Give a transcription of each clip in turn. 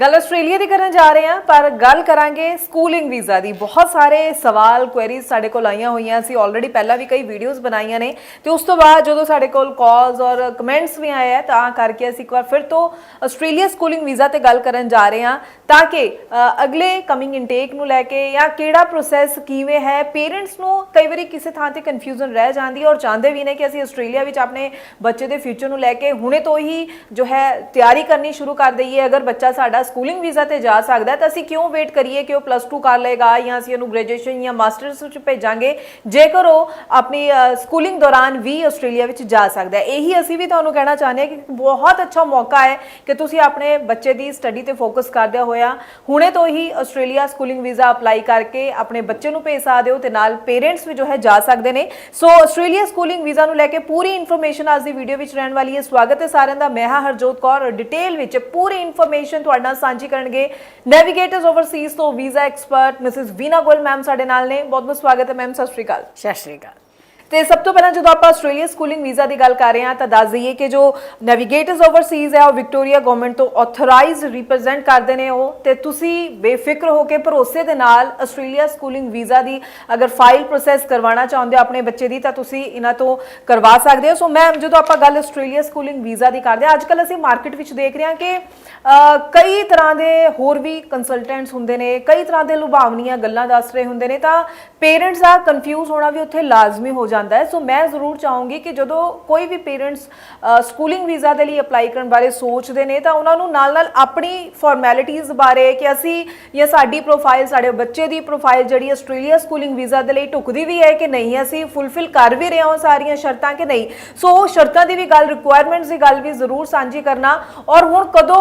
ਗੱਲ ਆਸਟ੍ਰੇਲੀਆ ਦੀ ਕਰਨ ਜਾ ਰਹੇ ਹਾਂ, ਪਰ ਗੱਲ ਕਰਾਂਗੇ ਸਕੂਲਿੰਗ ਵੀਜ਼ਾ ਦੀ। ਬਹੁਤ ਸਾਰੇ ਸਵਾਲ ਕੁਐਰੀਜ਼ ਸਾਡੇ ਕੋਲ ਆਈਆਂ ਹੋਈਆਂ ਸੀ। ਆਲਰੇਡੀ ਪਹਿਲਾਂ ਵੀ ਕਈ ਵੀਡੀਓਜ਼ ਬਣਾਈਆਂ ਨੇ। ਤੇ ਉਸ ਤੋਂ ਬਾਅਦ ਜਦੋਂ ਸਾਡੇ ਕੋਲ ਕਾਲਸ ਔਰ ਕਮੈਂਟਸ ਵੀ ਆਏ ਆ, ਤਾਂ ਕਰਕੇ ਅਸੀਂ ਇੱਕ ਵਾਰ ਫਿਰ ਤੋਂ ਆਸਟ੍ਰੇਲੀਆ ਸਕੂਲਿੰਗ ਵੀਜ਼ਾ ਤੇ ਗੱਲ ਕਰਨ ਜਾ ਰਹੇ ਹਾਂ, ਤਾਂ ਕਿ ਅਗਲੇ ਕਮਿੰਗ ਇਨਟੇਕ ਨੂੰ ਲੈ ਕੇ ਜਾਂ ਕਿਹੜਾ ਪ੍ਰੋਸੈਸ ਕਿਵੇਂ ਹੈ ਪੇਰੈਂਟਸ ਨੂੰ ਕਈ ਵਾਰੀ ਕਿਸੇ ਥਾਂ ਤੇ ਕਨਫਿਊਜ਼ਨ ਰਹਿ ਜਾਂਦੀ ਹੈ ਔਰ ਚਾਹੁੰਦੇ ਵੀ ਨੇ ਕਿ ਅਸੀਂ ਆਸਟ੍ਰੇਲੀਆ ਵਿੱਚ ਆਪਣੇ ਬੱਚੇ ਦੇ ਫਿਊਚਰ ਨੂੰ ਲੈ ਕੇ ਹੁਣੇ ਤੋਂ ਹੀ ਜੋ ਹੈ ਤਿਆਰੀ ਕਰਨੀ ਸ਼ੁਰੂ ਕਰ ਦਈਏ। ਅਗਰ ਬੱਚਾ ਸਾਡਾ ਸਕੂਲਿੰਗ ਵੀਜ਼ਾ ਤੇ ਜਾ ਸਕਦਾ ਤਾਂ ਅਸੀਂ ਕਿਉਂ ਵੇਟ ਕਰੀਏ ਕਿ ਉਹ ਪਲੱਸ 2 ਕਰ ਲਏਗਾ ਜਾਂ ਅਸੀਂ ਉਹਨੂੰ ਗ੍ਰੈਜੂਏਸ਼ਨ ਜਾਂ ਮਾਸਟਰਸ ਵਿੱਚ ਭੇਜਾਂਗੇ? ਜੇਕਰ ਉਹ ਆਪਣੀ ਸਕੂਲਿੰਗ ਦੌਰਾਨ ਵੀ ਆਸਟ੍ਰੇਲੀਆ ਵਿੱਚ ਜਾ ਸਕਦਾ ਹੈ। ਇਹੀ ਅਸੀਂ ਵੀ ਤੁਹਾਨੂੰ ਕਹਿਣਾ ਚਾਹੁੰਦੇ ਹਾਂ ਕਿ ਬਹੁਤ ਅੱਛਾ ਮੌਕਾ ਹੈ ਕਿ ਤੁਸੀਂ ਆਪਣੇ ਬੱਚੇ ਦੀ ਸਟੱਡੀ ਤੇ ਫੋਕਸ ਕਰਦਿਆਂ ਹੋਇਆ ਹੁਣੇ ਤੋਂ ਹੀ ਆਸਟ੍ਰੇਲੀਆ ਸਕੂਲਿੰਗ ਵੀਜ਼ਾ ਅਪਲਾਈ ਕਰਕੇ ਆਪਣੇ ਬੱਚੇ ਨੂੰ ਭੇਜ ਸਕਦੇ ਹੋ ਤੇ ਨਾਲ ਪੇਰੈਂਟਸ ਵੀ ਜੋ ਹੈ ਜਾ ਸਕਦੇ ਨੇ। ਸੋ ਆਸਟ੍ਰੇਲੀਆ ਸਕੂਲਿੰਗ ਵੀਜ਼ਾ ਨੂੰ ਲੈ ਕੇ ਪੂਰੀ ਇਨਫੋਰਮੇਸ਼ਨ ਅੱਜ ਦੀ ਵੀਡੀਓ ਵਿੱਚ ਰਹਿਣ ਵਾਲੀ ਹੈ। ਸਵਾਗਤ ਹੈ ਸਾਰਿਆਂ ਦਾ। ਮੈਂ ਹਾਂ ਹਰਜੋਤ ਕੌਰ ਔਰ ਡਿਟੇਲ ਵਿੱਚ ਪੂਰੀ ਇਨਫੋਰਮੇਸ਼ਨ ਤੁਹਾਡੇ ਨਾਲ ਸਾਂਝੀ ਕਰਨਗੇ। ਨੈਵੀਗੇਟਰਸ ਓਵਰਸੀਜ਼ ਤੋਂ visa expert Mrs Veena Goel ma'am ਸਾਡੇ ਨਾਲ ਨੇ। ਬਹੁਤ ਬਹੁਤ ਸਵਾਗਤ ਹੈ ਮੈਮ ਸਤਿ ਸ਼੍ਰੀ ਅਕਾਲ। ਸਤਿ ਸ਼੍ਰੀ ਅਕਾਲ। ਤੇ ਸਭ ਤੋਂ ਪਹਿਲਾਂ ਜਦੋਂ ਆਪਾਂ ਆਸਟ੍ਰੇਲੀਆ ਸਕੂਲਿੰਗ ਵੀਜ਼ਾ ਦੀ ਗੱਲ ਕਰ ਰਹੇ ਹਾਂ ਤਾਂ ਦੱਸ ਦਈਏ ਕਿ ਜੋ ਨੈਵੀਗੇਟਰਸ ਓਵਰਸੀਜ਼ ਹੈ, ਉਹ ਵਿਕਟੋਰੀਆ ਗਵਰਨਮੈਂਟ ਤੋਂ ਆਥੋਰਾਈਜ਼ਡ ਰਿਪਰੈਜ਼ੈਂਟ ਕਰਦੇ ਨੇ ਉਹ। ਤੇ ਤੁਸੀਂ ਬੇਫਿਕਰ ਹੋ ਕੇ ਭਰੋਸੇ ਦੇ ਨਾਲ ਆਸਟ੍ਰੇਲੀਆ ਸਕੂਲਿੰਗ ਵੀਜ਼ਾ ਦੀ ਅਗਰ ਫਾਈਲ ਪ੍ਰੋਸੈਸ ਕਰਵਾਉਣਾ ਚਾਹੁੰਦੇ ਹੋ ਆਪਣੇ ਬੱਚੇ ਦੀ, ਤਾਂ ਤੁਸੀਂ ਇਹਨਾਂ ਤੋਂ ਕਰਵਾ ਸਕਦੇ ਹੋ। ਸੋ ਮੈਮ ਜਦੋਂ ਆਪਾਂ ਗੱਲ ਆਸਟ੍ਰੇਲੀਆ ਸਕੂਲਿੰਗ ਵੀਜ਼ਾ ਦੀ ਕਰਦੇ ਹਾਂ ਅੱਜ ਕੱਲ ਅਸੀਂ ਮਾਰਕੀਟ ਵਿੱਚ ਦੇਖ ਰਹੇ ਹਾਂ ਕਿ ਕਈ ਤਰ੍ਹਾਂ ਦੇ ਹੋਰ ਵੀ ਕੰਸਲਟੈਂਟਸ ਹੁੰਦੇ ਨੇ, ਕਈ ਤਰ੍ਹਾਂ ਦੇ ਲੁਭਾਵਨੀਆਂ ਗੱਲਾਂ ਦੱਸ ਰਹੇ ਹੁੰਦੇ ਨੇ, ਤਾਂ ਪੇਰੈਂਟਸ ਦਾ ਕਨਫਿਊਜ਼ ਹੋਣਾ ਵੀ ਉੱਥੇ ਲਾਜ਼ਮੀ ਹੋ ਜਾਂਦਾ ਹੈ। ਸੋ ਮੈਂ ਜ਼ਰੂਰ ਚਾਹੂੰਗੀ ਕਿ ਜਦੋਂ ਕੋਈ ਵੀ ਪੇਰੈਂਟਸ ਸਕੂਲਿੰਗ ਵੀਜ਼ਾ ਦੇ ਲਈ ਅਪਲਾਈ ਕਰਨ ਬਾਰੇ ਸੋਚਦੇ ਨੇ, ਤਾਂ ਉਹਨਾਂ ਨੂੰ ਨਾਲ-ਨਾਲ ਆਪਣੀ ਫਾਰਮੈਲਿਟੀਆਂ ਬਾਰੇ ਕਿ ਅਸੀਂ, ਜਾਂ ਸਾਡੀ ਪ੍ਰੋਫਾਈਲ ਸਾਡੇ ਬੱਚੇ ਦੀ ਪ੍ਰੋਫਾਈਲ ਜਿਹੜੀ ਆਸਟ੍ਰੇਲੀਆ ਸਕੂਲਿੰਗ ਵੀਜ਼ਾ ਦੇ ਲਈ ਢੁਕਦੀ ਵੀ ਹੈ ਕਿ ਨਹੀਂ, ਅਸੀਂ ਫੁੱਲਫਿਲ ਕਰ ਵੀ ਰਹੇ ਹਾਂ ਉਹ ਸਾਰੀਆਂ ਸ਼ਰਤਾਂ ਕਿ ਨਹੀਂ। ਸੋ ਉਹ ਸ਼ਰਤਾਂ ਦੀ ਵੀ ਗੱਲ ਰਿਕੁਆਇਰਮੈਂਟਸ ਦੀ ਗੱਲ ਵੀ ਜ਼ਰੂਰ ਸਾਂਝੀ ਕਰਨਾ। ਔਰ ਹੁਣ ਕਦੋਂ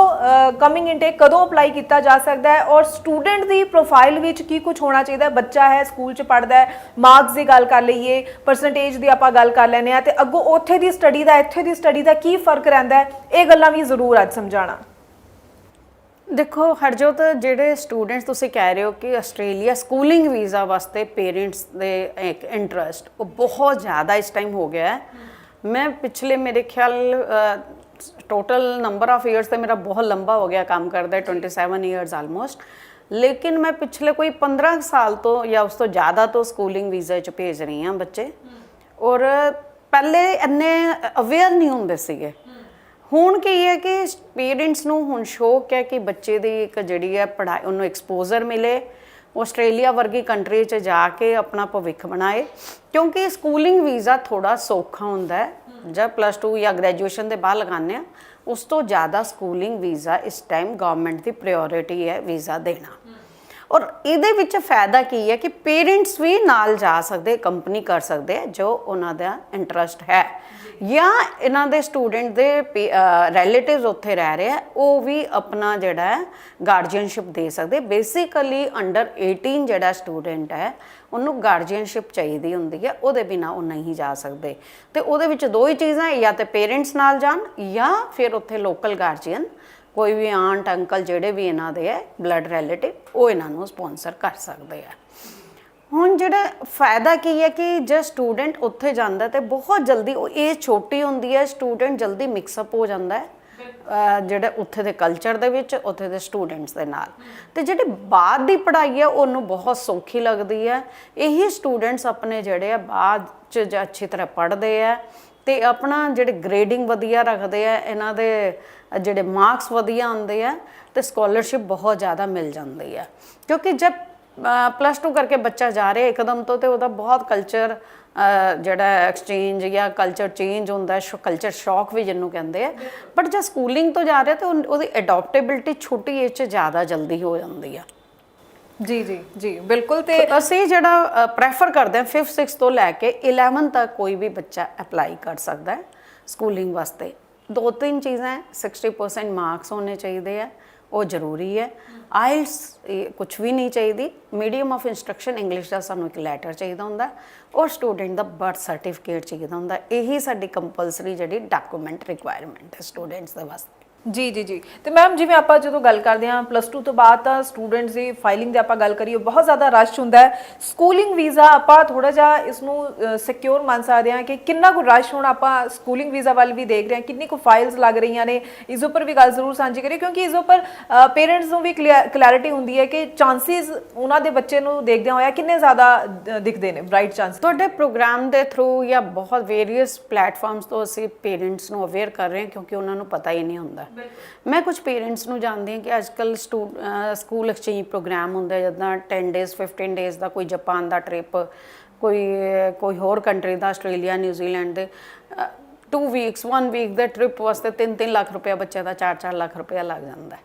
ਕਮਿੰਗ ਇਨਟੇਕ ਕਦੋਂ ਅਪਲਾਈ ਕੀਤਾ ਜਾ ਸਕਦਾ ਹੈ ਔਰ ਸਟੂਡੈਂਟ ਦੀ ਪ੍ਰੋਫਾਈਲ ਵਿੱਚ ਕੀ ਕੁਝ ਹੋਣਾ ਚਾਹੀਦਾ ਬੱਚਾ ਹੈ ਸਕੂਲ 'ਚ ਪੜ੍ਹਦਾ ਹੈ ਮਾਰਕਸ ਦੀ ਗੱਲ ਕਰ ਲਈਏ ਪਰਸੈਂਟੇਜ ਦੀ ਆਪਾਂ ਗੱਲ ਕਰ ਲੈਨੇ ਆ ਤੇ ਅੱਗੋਂ ਉੱਥੇ ਦੀ ਸਟੱਡੀ ਦਾ, ਇੱਥੇ ਦੀ ਸਟੱਡੀ ਦਾ ਕੀ ਫ਼ਰਕ ਰਹਿੰਦਾ ਹੈ, ਇਹ ਗੱਲਾਂ ਵੀ ਜ਼ਰੂਰ ਅੱਜ ਸਮਝਾਣਾ ਦੇਖੋ, ਹਰਜੋਤ, ਜਿਹੜੇ ਸਟੂਡੈਂਟਸ ਤੁਸੀਂ ਕਹਿ ਰਹੇ ਹੋ ਕਿ ਆਸਟ੍ਰੇਲੀਆ ਸਕੂਲਿੰਗ ਵੀਜ਼ਾ ਵਾਸਤੇ ਪੇਰੈਂਟਸ ਦੇ ਇੱਕ ਇੰਟਰਸਟ ਉਹ ਬਹੁਤ ਜ਼ਿਆਦਾ ਇਸ ਟਾਈਮ ਹੋ ਗਿਆ ਹੈ। ਮੈਂ ਪਿਛਲੇ ਮੇਰੇ ਖਿਆਲ ਟੋਟਲ ਨੰਬਰ ਆਫ ਇਅਰਸ ਤੇ ਮੇਰਾ ਬਹੁਤ ਲੰਬਾ ਹੋ ਗਿਆ ਕੰਮ ਕਰਦਾ 27 ਇਅਰਸ ਆਲਮੋਸਟ ਲੇਕਿਨ ਮੈਂ ਪਿਛਲੇ ਕੋਈ 15 ਸਾਲ ਤੋਂ ਜਾਂ ਉਸ ਤੋਂ ਜ਼ਿਆਦਾ ਤੋਂ ਸਕੂਲਿੰਗ ਵੀਜ਼ਾ 'ਚ ਭੇਜ ਰਹੀ ਹਾਂ ਬੱਚੇ। ਔਰ ਪਹਿਲੇ ਇੰਨੇ ਅਵੇਅਰ ਨਹੀਂ ਹੁੰਦੇ ਸੀਗੇ। ਹੁਣ ਕੀ ਹੈ ਕਿ ਪੇਰੈਂਟਸ ਨੂੰ ਹੁਣ ਸ਼ੌਕ ਹੈ ਕਿ ਬੱਚੇ ਦੀ ਇੱਕ ਜਿਹੜੀ ਹੈ ਪੜ੍ਹਾਈ, ਉਹਨੂੰ ਐਕਸਪੋਜ਼ਰ ਮਿਲੇ, ਆਸਟ੍ਰੇਲੀਆ ਵਰਗੀ ਕੰਟਰੀ 'ਚ ਜਾ ਕੇ ਆਪਣਾ ਭਵਿੱਖ ਬਣਾਏ। ਕਿਉਂਕਿ ਸਕੂਲਿੰਗ ਵੀਜ਼ਾ ਥੋੜਾ ਸੌਖਾ ਹੁੰਦਾ ਹੈ। ਜਦ ਪਲੱਸ 2 ਜਾਂ ਗ੍ਰੈਜੂਏਸ਼ਨ ਦੇ ਬਾਅਦ ਲਗਾਉਂਦੇ ਆ ਉਸ ਤੋਂ ਜ਼ਿਆਦਾ ਸਕੂਲਿੰਗ ਵੀਜ਼ਾ ਇਸ ਟਾਈਮ ਗਵਰਨਮੈਂਟ ਦੀ ਪ੍ਰਾਇੋਰਟੀ ਹੈ ਵੀਜ਼ਾ ਦੇਣਾ। ਔਰ ਇਹਦੇ ਵਿੱਚ ਫਾਇਦਾ ਕੀ ਹੈ ਕਿ ਪੇਰੈਂਟਸ ਵੀ ਨਾਲ ਜਾ ਸਕਦੇ, ਕੰਪਨੀ ਕਰ ਸਕਦੇ ਆ ਜੋ ਉਹਨਾਂ ਦਾ ਇੰਟਰਸਟ ਹੈ। ਜਾਂ ਇਹਨਾਂ ਦੇ ਸਟੂਡੈਂਟ ਦੇ ਰਿਲੇਟਿਵਸ ਉੱਥੇ ਰਹਿ ਰਹੇ ਆ ਉਹ ਵੀ ਆਪਣਾ ਜਿਹੜਾ ਹੈ ਗਾਰਡੀਅਨਸ਼ਿਪ ਦੇ ਸਕਦੇ। ਬੇਸਿਕਲੀ ਅੰਡਰ 18 ਜਿਹੜਾ ਸਟੂਡੈਂਟ ਹੈ, ਉਹਨੂੰ ਗਾਰਡੀਅਨਸ਼ਿਪ ਚਾਹੀਦੀ ਹੁੰਦੀ ਹੈ, ਉਹਦੇ ਬਿਨਾ ਉਹ ਨਹੀਂ ਜਾ ਸਕਦੇ। ਤੇ ਉਹਦੇ ਵਿੱਚ ਦੋ ਹੀ ਚੀਜ਼ਾਂ ਜਾਂ ਤੇ ਪੇਰੈਂਟਸ ਨਾਲ ਜਾਣ, ਜਾਂ ਫਿਰ ਉੱਥੇ ਲੋਕਲ ਗਾਰਡੀਅਨ ਕੋਈ ਵੀ ਆਂਟ, ਅੰਕਲ ਜਿਹੜੇ ਵੀ ਇਹਨਾਂ ਦੇ ਹੈ ਬਲੱਡ ਰਿਲੇਟਿਵ ਉਹ ਇਹਨਾਂ ਨੂੰ ਸਪਾਂਸਰ ਕਰ ਸਕਦੇ ਆ। ਹੁਣ ਜਿਹੜਾ ਫਾਇਦਾ ਕੀ ਹੈ ਕਿ ਜੇ ਸਟੂਡੈਂਟ ਉੱਥੇ ਜਾਂਦਾ ਤੇ ਬਹੁਤ ਜਲਦੀ ਉਹ ਏਜ ਛੋਟੀ ਹੁੰਦੀ ਹੈ ਸਟੂਡੈਂਟ ਜਲਦੀ ਮਿਕਸ ਅਪ ਹੋ ਜਾਂਦਾ ਹੈ, ਅਹ ਜਿਹੜੇ ਉੱਥੇ ਦੇ ਕਲਚਰ ਦੇ ਵਿੱਚ, ਉੱਥੇ ਦੇ ਸਟੂਡੈਂਟਸ ਦੇ ਨਾਲ। ਤੇ ਜਿਹੜੇ ਬਾਅਦ ਦੀ ਪੜ੍ਹਾਈ ਹੈ, ਉਹਨੂੰ ਬਹੁਤ ਸੌਖੀ ਲੱਗਦੀ ਹੈ। ਇਹੀ ਸਟੂਡੈਂਟਸ ਆਪਣੇ ਜਿਹੜੇ ਆ ਬਾਅਦ ਚ ਅੱਛੀ ਤਰ੍ਹਾਂ ਪੜ੍ਹਦੇ ਆ ਤੇ ਆਪਣਾ ਜਿਹੜੇ ਗ੍ਰੇਡਿੰਗ ਵਧੀਆ ਰੱਖਦੇ ਆ ਇਹਨਾਂ ਦੇ ਜਿਹੜੇ ਮਾਰਕਸ ਵਧੀਆ ਆਉਂਦੇ ਆ ਤੇ ਸਕਾਲਰਸ਼ਿਪ ਬਹੁਤ ਜ਼ਿਆਦਾ ਮਿਲ ਜਾਂਦੀ ਆ। ਕਿਉਂਕਿ ਜਦ ਪਲੱਸ 2 ਕਰਕੇ ਬੱਚਾ ਜਾ ਰਿਹਾ ਇੱਕਦਮ ਤੋਂ ਤੇ ਉਹਦਾ ਬਹੁਤ ਕਲਚਰ ਜਿਹੜਾ ਐਕਸਚੇਂਜ ਜਾਂ ਕਲਚਰ ਚੇਂਜ ਹੁੰਦਾ ਹੈ ਕਲਚਰ ਸ਼ੌਕ ਵੀ ਜਿਹਨੂੰ ਕਹਿੰਦੇ ਆ। ਬਟ ਜੇ ਸਕੂਲਿੰਗ ਤੋਂ ਜਾ ਰਿਹਾ ਤੇ ਉਹ- ਉਹਦੀ ਅਡਾਪਟੇਬਿਲਟੀ ਛੋਟੀ ਏਜ 'ਚ ਜ਼ਿਆਦਾ ਜਲਦੀ ਹੋ ਜਾਂਦੀ ਆ। ਜੀ ਜੀ ਜੀ, ਬਿਲਕੁਲ ਤੇ ਅਸੀਂ ਜਿਹੜਾ ਪ੍ਰੈਫਰ ਕਰਦੇ ਹਾਂ 5th 6th ਤੋਂ ਲੈ ਕੇ 11 ਤੱਕ ਕੋਈ ਵੀ ਬੱਚਾ ਅਪਲਾਈ ਕਰ ਸਕਦਾ ਹੈ ਸਕੂਲਿੰਗ ਵਾਸਤੇ। ਦੋ ਤਿੰਨ ਚੀਜ਼ਾਂ ਹੈ 60% ਮਾਰਕਸ ਹੋਣੇ ਚਾਹੀਦੇ ਆ, ਉਹ ਜ਼ਰੂਰੀ ਹੈ। ਆਇਲਸ ਕੁਝ ਵੀ ਨਹੀਂ ਚਾਹੀਦੀ। ਮੀਡੀਅਮ ਆਫ ਇਨਸਟਰਕਸ਼ਨ ਇੰਗਲਿਸ਼ ਦਾ ਸਾਨੂੰ ਇੱਕ ਲੈਟਰ ਚਾਹੀਦਾ ਹੁੰਦਾ। ਔਰ ਸਟੂਡੈਂਟ ਦਾ ਬਰਥ ਸਰਟੀਫਿਕੇਟ ਚਾਹੀਦਾ ਹੁੰਦਾ। ਇਹੀ ਸਾਡੀ ਕੰਪਲਸਰੀ ਜਿਹੜੀ ਡਾਕੂਮੈਂਟ ਰਿਕੁਆਇਰਮੈਂਟ ਹੈ ਸਟੂਡੈਂਟਸ ਦੇ ਵਾਸਤੇ। ਜੀ ਜੀ ਜੀ। ਤੇ ਮੈਮ, ਜਿਵੇਂ ਆਪਾਂ ਜਦੋਂ ਗੱਲ ਕਰਦੇ ਹਾਂ ਪਲੱਸ 2 ਤੋਂ ਬਾਅਦ ਤਾਂ ਸਟੂਡੈਂਟਸ ਦੀ ਫਾਈਲਿੰਗ ਦੀ ਆਪਾਂ ਗੱਲ ਕਰੀਏ ਬਹੁਤ ਜ਼ਿਆਦਾ ਰਸ਼ ਹੁੰਦਾ ਹੈ। ਸਕੂਲਿੰਗ ਵੀਜ਼ਾ ਆਪਾਂ ਥੋੜਾ ਜਿਹਾ ਇਸ ਨੂੰ ਸਿਕਿਉਰ ਮੰਨ ਸਕਦੇ ਹਾਂ ਕਿ ਕਿੰਨਾ ਕੁ ਰਸ਼ ਹੁਣ ਆਪਾਂ ਸਕੂਲਿੰਗ ਵੀਜ਼ਾ ਵੱਲ ਵੀ ਦੇਖ ਰਹੇ ਹਾਂ, ਕਿੰਨੀ ਕੁ ਫਾਈਲਸ ਲੱਗ ਰਹੀਆਂ ਨੇ। ਇਸ ਉੱਪਰ ਵੀ ਗੱਲ ਜ਼ਰੂਰ ਸਾਂਝੀ ਕਰੀਏ, ਕਿਉਂਕਿ ਇਸ ਉੱਪਰ ਪੇਰੈਂਟਸ ਨੂੰ ਵੀ ਕਲੈਰਿਟੀ ਹੁੰਦੀ ਹੈ ਕਿ ਚਾਂਸਸ ਉਹਨਾਂ ਦੇ ਬੱਚੇ ਨੂੰ ਦੇਖਦਿਆਂ ਹੋਇਆ ਕਿੰਨੇ ਜ਼ਿਆਦਾ ਦਿਖਦੇ ਨੇ ਬ੍ਰਾਈਟ ਚਾਂਸ ਤੁਹਾਡੇ ਪ੍ਰੋਗਰਾਮ ਦੇ ਥਰੂ ਜਾਂ ਬਹੁਤ ਵੇਰੀਅਸ ਪਲੇਟਫਾਰਮਸ ਤੋਂ ਅਸੀਂ ਪੇਰੈਂਟਸ ਨੂੰ ਅਵੇਅਰ ਕਰ ਰਹੇ ਹਾਂ, ਕਿਉਂਕਿ ਉਹਨਾਂ ਨੂੰ ਪਤਾ ਹੀ ਨਹੀਂ ਹੁੰਦਾ। ਮੈਂ ਕੁਝ ਪੇਰੈਂਟਸ ਨੂੰ ਜਾਣਦੀ ਹਾਂ ਕਿ ਅੱਜਕੱਲ ਸਕੂਲ ਐਕਸਚੇਂਜ ਪ੍ਰੋਗਰਾਮ ਹੁੰਦੇ ਜਿੱਦਾਂ 10 ਡੇਜ਼ 15 ਡੇਜ਼ ਦਾ ਕੋਈ ਜਾਪਾਨ ਦਾ ਟ੍ਰਿਪ ਕੋਈ ਕੋਈ ਹੋਰ ਕੰਟਰੀ ਦਾ ਆਸਟ੍ਰੇਲੀਆ ਨਿਊਜ਼ੀਲੈਂਡ ਦੇ 2 ਵੀਕਸ 1 ਵੀਕ ਦੇ ਟ੍ਰਿਪ ਵਾਸਤੇ 3-3 ਲੱਖ ਰੁਪਏ ਬੱਚੇ ਦਾ 4-4 ਲੱਖ ਰੁਪਏ ਲੱਗ ਜਾਂਦਾ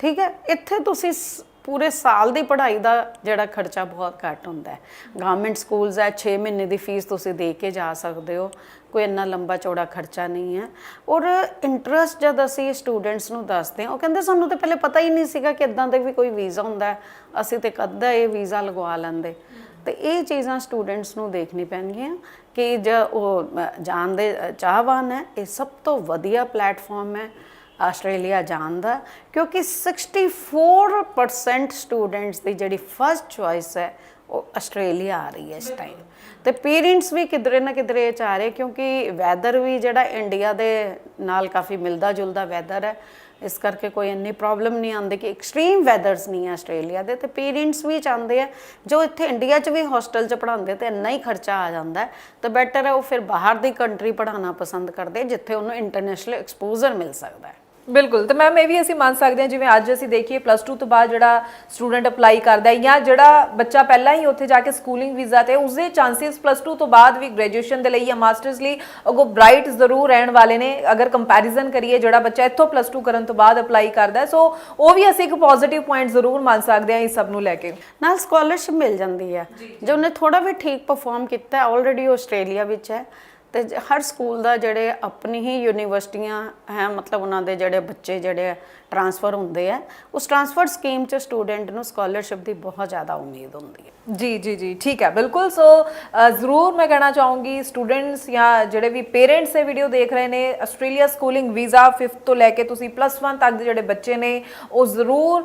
ਠੀਕ ਹੈ? ਇੱਥੇ ਤੁਸੀਂ ਸ- ਪੂਰੇ ਸਾਲ ਦੀ ਪੜ੍ਹਾਈ ਦਾ ਜਿਹੜਾ ਖਰਚਾ ਬਹੁਤ ਘੱਟ ਹੁੰਦਾ ਹੈ। ਗਵਰਨਮੈਂਟ ਸਕੂਲਸ ਹੈ 6 ਮਹੀਨੇ ਦੀ ਫੀਸ ਤੁਸੀਂ ਦੇ ਕੇ ਜਾ ਸਕਦੇ ਹੋ। ਕੋਈ ਇੰਨਾ ਲੰਬਾ ਚੌੜਾ ਖਰਚਾ ਨਹੀਂ ਹੈ। ਔਰ ਇੰਟਰਸਟ ਜਦ ਅਸੀਂ ਸਟੂਡੈਂਟਸ ਨੂੰ ਦੱਸਦੇ ਹਾਂ ਉਹ ਕਹਿੰਦੇ ਸਾਨੂੰ ਤਾਂ ਪਹਿਲੇ ਪਤਾ ਹੀ ਨਹੀਂ ਸੀਗਾ ਕਿ ਇਦਾਂ ਦਾ ਵੀ ਕੋਈ ਵੀਜ਼ਾ ਹੁੰਦਾ ਅਸੀਂ ਤੇ ਕਦ ਇਹ ਵੀਜ਼ਾ ਲਗਵਾ ਲੈਂਦੇ। ਤੇ ਇਹ ਚੀਜ਼ਾਂ ਸਟੂਡੈਂਟਸ ਨੂੰ ਦੇਖਣੀ ਪੈਣਗੀਆਂ ਕਿ ਜ ਉਹ ਅ, ਜਾਣ ਦੇ ਚਾਹਵਾਨ ਹੈ ਇਹ ਸਭ ਤੋਂ ਵਧੀਆ ਪਲੇਟਫਾਰਮ ਹੈ। ਆਸਟ੍ਰੇਲੀਆ ਜਾਣ ਦਾ ਕਿਉਂਕਿ 64% ਸਟੂਡੈਂਟਸ ਦੀ ਜਿਹੜੀ ਫਰਸਟ ਚੁਆਇਸ ਹੈ, ਉਹ ਆਸਟ੍ਰੇਲੀਆ ਆ ਰਹੀ ਹੈ ਇਸ ਟਾਈਮ ਤੇ ਪੇਰੈਂਟਸ ਵੀ ਕਿਧਰੇ ਨਾ ਕਿਧਰੇ ਇਹ ਚਾਹ ਰਹੇ ਕਿਉਂਕਿ ਵੈਦਰ ਵੀ ਜਿਹੜਾ ਇੰਡੀਆ ਦੇ ਨਾਲ ਕਾਫੀ ਮਿਲਦਾ ਜੁਲਦਾ ਵੈਦਰ ਹੈ, ਇਸ ਕਰਕੇ ਕੋਈ ਇੰਨੀ ਪ੍ਰੋਬਲਮ ਨਹੀਂ ਆਉਂਦੀ ਕਿ ਐਕਸਟ੍ਰੀਮ ਵੈਦਰਸ ਨਹੀਂ ਹੈ ਆਸਟ੍ਰੇਲੀਆ ਦੇ। ਤੇ ਪੇਰੈਂਟਸ ਵੀ ਚਾਹੁੰਦੇ ਆ, ਜੋ ਇੱਥੇ ਇੰਡੀਆ 'ਚ ਵੀ ਹੋਸਟਲ 'ਚ ਪੜ੍ਹਾਉਂਦੇ ਤੇ ਇੰਨਾ ਹੀ ਖਰਚਾ ਆ ਜਾਂਦਾ ਤਾਂ ਬੈਟਰ ਹੈ ਉਹ ਫਿਰ ਬਾਹਰ ਦੀ ਕੰਟਰੀ ਪੜ੍ਹਾਉਣਾ ਪਸੰਦ ਕਰਦੇ ਜਿੱਥੇ ਉਹਨੂੰ ਇੰਟਰਨੈਸ਼ਨਲ ਐਕਸਪੋਜ਼ਰ ਮਿਲ ਸਕਦਾ ਹੈ। ਬਿਲਕੁਲ ਤੇ ਮੈਮ ਇਹ ਵੀ ਅਸੀਂ ਮੰਨ ਸਕਦੇ ਹਾਂ ਜਿਵੇਂ ਅੱਜ ਅਸੀਂ ਦੇਖੀਏ ਪਲੱਸ 2 ਤੋਂ ਬਾਅਦ ਜਿਹੜਾ ਸਟੂਡੈਂਟ ਅਪਲਾਈ ਕਰਦਾ ਹੈ ਜਾਂ ਜਿਹੜਾ ਬੱਚਾ ਪਹਿਲਾਂ ਹੀ ਉੱਥੇ ਜਾ ਕੇ ਸਕੂਲਿੰਗ ਵੀਜ਼ਾ ਤੇ ਉਸਦੇ ਚਾਂਸਸ ਪਲੱਸ 2 ਤੋਂ ਬਾਅਦ ਵੀ ਗ੍ਰੈਜੂਏਸ਼ਨ ਦੇ ਲਈ ਜਾਂ ਮਾਸਟਰਸ ਲਈ ਅਗੋ ਬ੍ਰਾਈਟ ਜ਼ਰੂਰ ਰਹਿਣ ਵਾਲੇ ਨੇ। ਅਗਰ ਕੰਪੈਰੀਜ਼ਨ ਕਰੀਏ ਜਿਹੜਾ ਬੱਚਾ ਇੱਥੋਂ ਪਲੱਸ 2 ਕਰਨ ਤੋਂ ਬਾਅਦ ਅਪਲਾਈ ਕਰਦਾ ਹੈ ਸੋ ਉਹ ਵੀ ਅਸੀਂ ਇੱਕ ਪੋਜ਼ਿਟਿਵ ਪੁਆਇੰਟ ਜ਼ਰੂਰ ਮੰਨ ਸਕਦੇ ਹਾਂ ਇਸ ਸਭ ਨੂੰ ਲੈ ਕੇ। ਨਾਲ ਸਕਾਲਰਸ਼ਿਪ ਮਿਲ ਜਾਂਦੀ ਹੈ ਜੇ ਉਹਨੇ ਥੋੜਾ ਵੀ ਠੀਕ ਪਰਫਾਰਮ ਕੀਤਾ ਹੈ ਆਲਰੇਡੀ ਆਸਟ੍ਰੇਲੀਆ ਵਿੱਚ ਹੈ ਤੇ ਹਰ ਸਕੂਲ ਦਾ ਜਿਹੜੇ ਆਪਣੀ ਹੀ ਯੂਨੀਵਰਸਿਟੀਆਂ ਹੈ, ਮਤਲਬ ਉਹਨਾਂ ਦੇ ਜਿਹੜੇ ਬੱਚੇ ਜਿਹੜੇ ਟਰਾਂਸਫਰ ਹੁੰਦੇ ਆ। ਉਸ ਟਰਾਂਸਫਰ ਸਕੀਮ ਚ ਸਟੂਡੈਂਟ ਨੂੰ ਸਕਾਲਰਸ਼ਿਪ ਦੀ ਬਹੁਤ ਜ਼ਿਆਦਾ ਉਮੀਦ ਹੁੰਦੀ ਹੈ। ਜੀ ਜੀ ਜੀ, ਠੀਕ ਹੈ, ਬਿਲਕੁਲ। ਸੋ ਜ਼ਰੂਰ ਮੈਂ ਕਹਿਣਾ ਚਾਹੂੰਗੀ ਸਟੂਡੈਂਟਸ ਜਾਂ ਜਿਹੜੇ ਵੀ ਪੇਰੈਂਟਸ ਇਹ ਵੀਡੀਓ ਦੇਖ ਰਹੇ ਨੇ ਆਸਟ੍ਰੇਲੀਆ ਸਕੂਲਿੰਗ ਵੀਜ਼ਾ 5th ਤੋਂ ਲੈ ਕੇ ਤੁਸੀਂ ਪਲੱਸ 1 ਤੱਕ ਦੇ ਜਿਹੜੇ ਬੱਚੇ ਨੇ, ਉਹ ਜ਼ਰੂਰ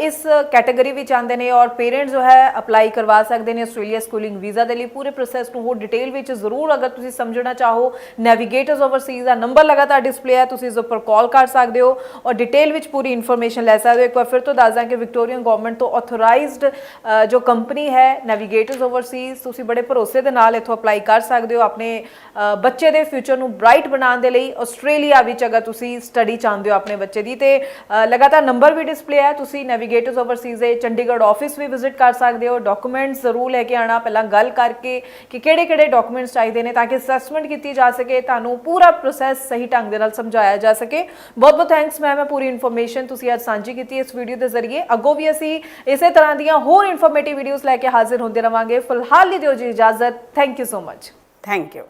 ਇਸ ਕੈਟਾਗਰੀ ਵਿੱਚ ਆਉਂਦੇ ਨੇ ਔਰ ਪੇਰੈਂਟਸ ਜੋ ਹੈ ਅਪਲਾਈ ਕਰਵਾ ਸਕਦੇ ਨੇ ਆਸਟ੍ਰੇਲੀਆ ਸਕੂਲਿੰਗ ਵੀਜ਼ਾ ਦੇ ਲਈ। ਪੂਰੇ ਪ੍ਰੋਸੈਸ ਨੂੰ ਹੋਰ ਡਿਟੇਲ ਵਿੱਚ ਜ਼ਰੂਰ ਅਗਰ ਤੁਸੀਂ ਸਮਝਣਾ ਚਾਹੋ ਨੈਵੀਗੇਟਰਸ ਓਵਰਸੀਜ਼ ਦਾ ਨੰਬਰ ਲਗਾਤਾਰ ਡਿਸਪਲੇ ਹੈ, ਤੁਸੀਂ ਇਸ ਉੱਪਰ ਕਾਲ ਕਰ ਸਕਦੇ ਹੋ ਔਰ ਡਿਟੇਲ ਵਿੱਚ ਪੂਰੀ ਇਨਫੋਰਮੇਸ਼ਨ ਲੈ ਸਕਦੇ ਹੋ। ਇੱਕ ਵਾਰ ਫਿਰ ਤੋਂ ਦੱਸ ਦਾਂ ਕਿ ਵਿਕਟੋਰੀਅਨ ਗਵਰਨਮੈਂਟ ਤੋਂ ਆਥੋਰਾਈਜ਼ਡ ਜੋ ਕੰਪਨੀ ਹੈ ਨੈਵੀਗੇਟਰਸ ਓਵਰਸੀਜ਼ ਤੁਸੀਂ ਬੜੇ ਭਰੋਸੇ ਦੇ ਨਾਲ ਇੱਥੋਂ ਅਪਲਾਈ ਕਰ ਸਕਦੇ ਹੋ ਆਪਣੇ ਬੱਚੇ ਦੇ ਫਿਊਚਰ ਨੂੰ ਬ੍ਰਾਈਟ ਬਣਾਉਣ ਦੇ ਲਈ। ਆਸਟ੍ਰੇਲੀਆ ਵਿੱਚ ਅਗਰ ਤੁਸੀਂ ਸਟੱਡੀ ਚਾਹੁੰਦੇ ਹੋ ਆਪਣੇ ਬੱਚੇ ਦੀ, ਤੇ ਲਗਾਤਾਰ ਨੰਬਰ ਵੀ ਡਿਸਪਲੇ ਹੈ। ਤੁਸੀਂ ਨੈਵੀਗੇਟਰਸ ਓਵਰਸੀਜ਼ ਦੇ ਚੰਡੀਗੜ੍ਹ ਆਫਿਸ ਵੀ ਵਿਜ਼ਿਟ ਕਰ ਸਕਦੇ ਹੋ। ਡਾਕੂਮੈਂਟਸ ਜ਼ਰੂਰ ਲੈ ਕੇ ਆਣਾ ਪਹਿਲਾਂ ਗੱਲ ਕਰਕੇ ਕਿ ਕਿਹੜੇ ਕਿਹੜੇ ਡਾਕੂਮੈਂਟਸ ਚਾਹੀਦੇ ਨੇ, ਤਾਂ ਕਿ ਅਸੈਸਮੈਂਟ ਕੀਤੀ ਜਾ ਸਕੇ, ਤੁਹਾਨੂੰ ਪੂਰਾ ਪ੍ਰੋਸੈਸ ਸਹੀ ਢੰਗ ਦੇ ਨਾਲ ਸਮਝਾਇਆ ਜਾ ਸਕੇ। ਬਹੁਤ ਬਹੁਤ ਥੈਂਕਸ ਮੈਮ ਮੈਂ ਪੂਰੀ ਇਨਫੋਰਮੇਸ਼ਨ ਤੁਸੀਂ ਅੱਜ ਸਾਂਝੀ ਕੀਤੀ ਇਸ ਵੀਡੀਓ ਦੇ ਜ਼ਰੀਏ। ਅੱਗੋਂ ਵੀ ਅਸੀਂ ਇਸੇ ਤਰ੍ਹਾਂ ਦੀਆਂ ਹੋਰ ਇਨਫੋਰਮੇਟਿਵ ਵੀਡੀਓਜ਼ ਲੈ ਕੇ ਹਾਜ਼ਰ ਹੁੰਦੇ ਰਵਾਂਗੇ। ਫਿਲਹਾਲ ਲਈ ਦਿਓ ਜੀ ਇਜਾਜ਼ਤ। Thank you so much thank you